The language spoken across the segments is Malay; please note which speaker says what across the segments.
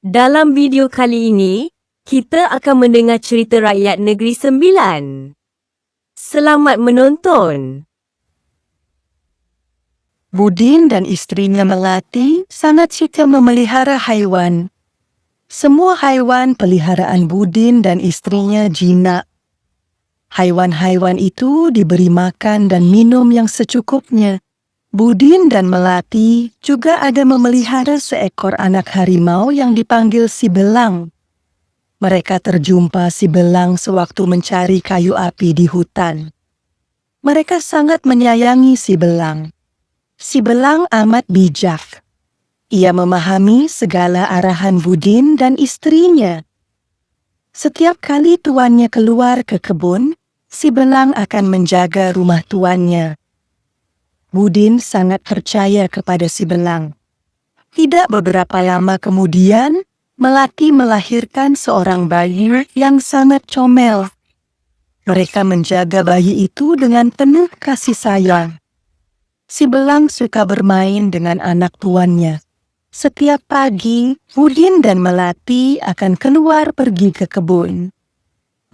Speaker 1: Dalam video kali ini, kita akan mendengar cerita rakyat Negeri Sembilan. Selamat menonton.
Speaker 2: Budin dan istrinya Melati sangat suka memelihara haiwan. Semua haiwan peliharaan Budin dan istrinya jinak. Haiwan-haiwan itu diberi makan dan minum yang secukupnya. Budin dan Melati juga ada memelihara seekor anak harimau yang dipanggil si belang. Mereka terjumpa si belang sewaktu mencari kayu api di hutan. Mereka sangat menyayangi si belang. Si belang amat bijak. Ia memahami segala arahan Budin dan istrinya. Setiap kali tuannya keluar ke kebun, si belang akan menjaga rumah tuannya. Budin sangat percaya kepada si belang. Tidak beberapa lama kemudian, Melati melahirkan seorang bayi yang sangat comel. Mereka menjaga bayi itu dengan penuh kasih sayang. Si belang suka bermain dengan anak tuannya. Setiap pagi, Budin dan Melati akan keluar pergi ke kebun.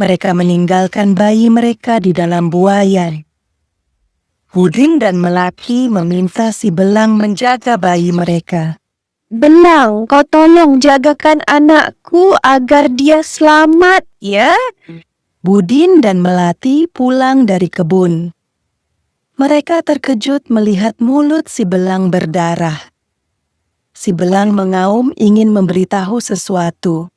Speaker 2: Mereka meninggalkan bayi mereka di dalam buayan. Budin dan Melati meminta si belang menjaga bayi mereka.
Speaker 3: Belang, kau tolong jagakan anakku agar dia selamat, ya?
Speaker 2: Budin dan Melati pulang dari kebun. Mereka terkejut melihat mulut si belang berdarah. Si belang mengaum ingin memberitahu sesuatu.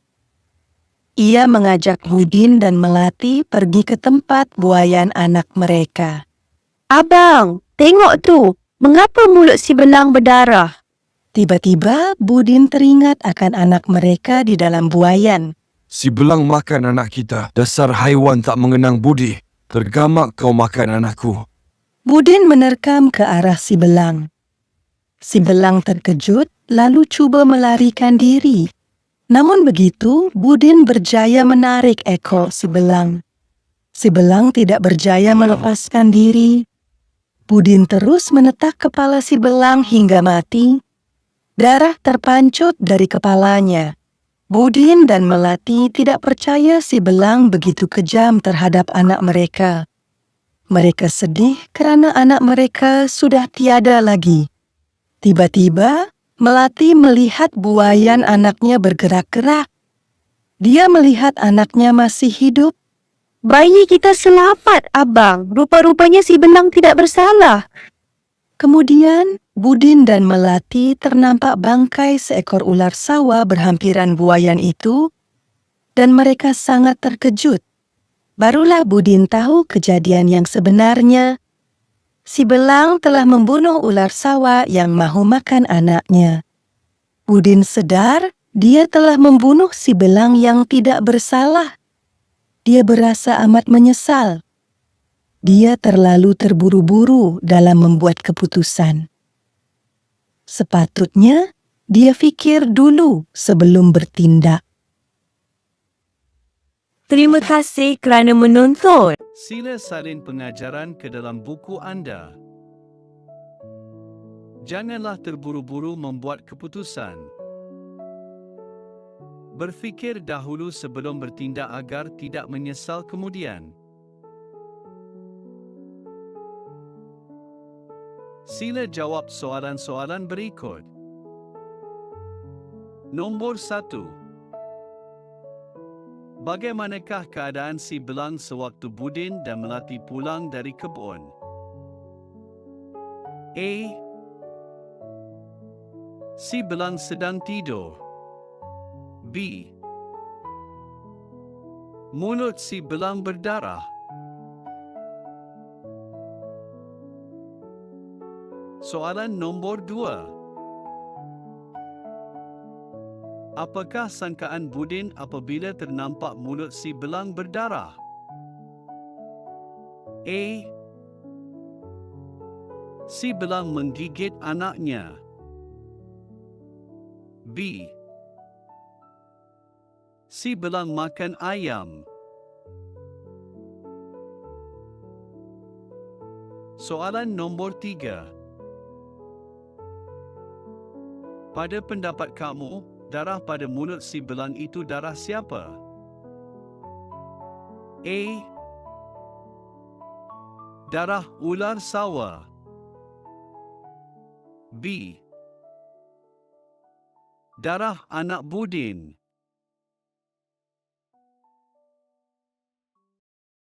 Speaker 2: Ia mengajak Budin dan Melati pergi ke tempat buayan anak mereka.
Speaker 3: Abang, tengok tu. Mengapa mulut si belang berdarah?
Speaker 2: Tiba-tiba Budin teringat akan anak mereka di dalam buayan.
Speaker 4: Si belang makan anak kita. Dasar haiwan tak mengenang budi. Tergamak kau makan anakku.
Speaker 2: Budin menerkam ke arah si belang. Si belang terkejut lalu cuba melarikan diri. Namun begitu, Budin berjaya menarik ekor si belang. Si belang tidak berjaya melepaskan diri. Budin terus menetak kepala si belang hingga mati. Darah terpancut dari kepalanya. Budin dan Melati tidak percaya si belang begitu kejam terhadap anak mereka. Mereka sedih kerana anak mereka sudah tiada lagi. Tiba-tiba, Melati melihat buayan anaknya bergerak-gerak. Dia melihat anaknya masih hidup.
Speaker 3: Bayi kita selamat, abang. Rupa-rupanya si belang tidak bersalah.
Speaker 2: Kemudian, Budin dan Melati ternampak bangkai seekor ular sawah berhampiran buayan itu dan mereka sangat terkejut. Barulah Budin tahu kejadian yang sebenarnya. Si belang telah membunuh ular sawah yang mahu makan anaknya. Budin sedar dia telah membunuh si belang yang tidak bersalah. Dia berasa amat menyesal. Dia terlalu terburu-buru dalam membuat keputusan. Sepatutnya dia fikir dulu sebelum bertindak.
Speaker 1: Terima kasih kerana menonton.
Speaker 5: Sila salin pengajaran ke dalam buku anda. Janganlah terburu-buru membuat keputusan. Berfikir dahulu sebelum bertindak agar tidak menyesal kemudian. Sila jawab soalan-soalan berikut. Nombor satu. Bagaimanakah keadaan si belang sewaktu Budin dan Melati pulang dari kebun? A. Si belang sedang tidur. B. Mulut si belang berdarah. Soalan nombor dua. Apakah sangkaan Budin apabila ternampak mulut si belang berdarah? A. Si belang menggigit anaknya. B. Si belang makan ayam. Soalan nombor tiga. Pada pendapat kamu, darah pada mulut si belang itu darah siapa? A. Darah ular sawa. B. Darah anak budin.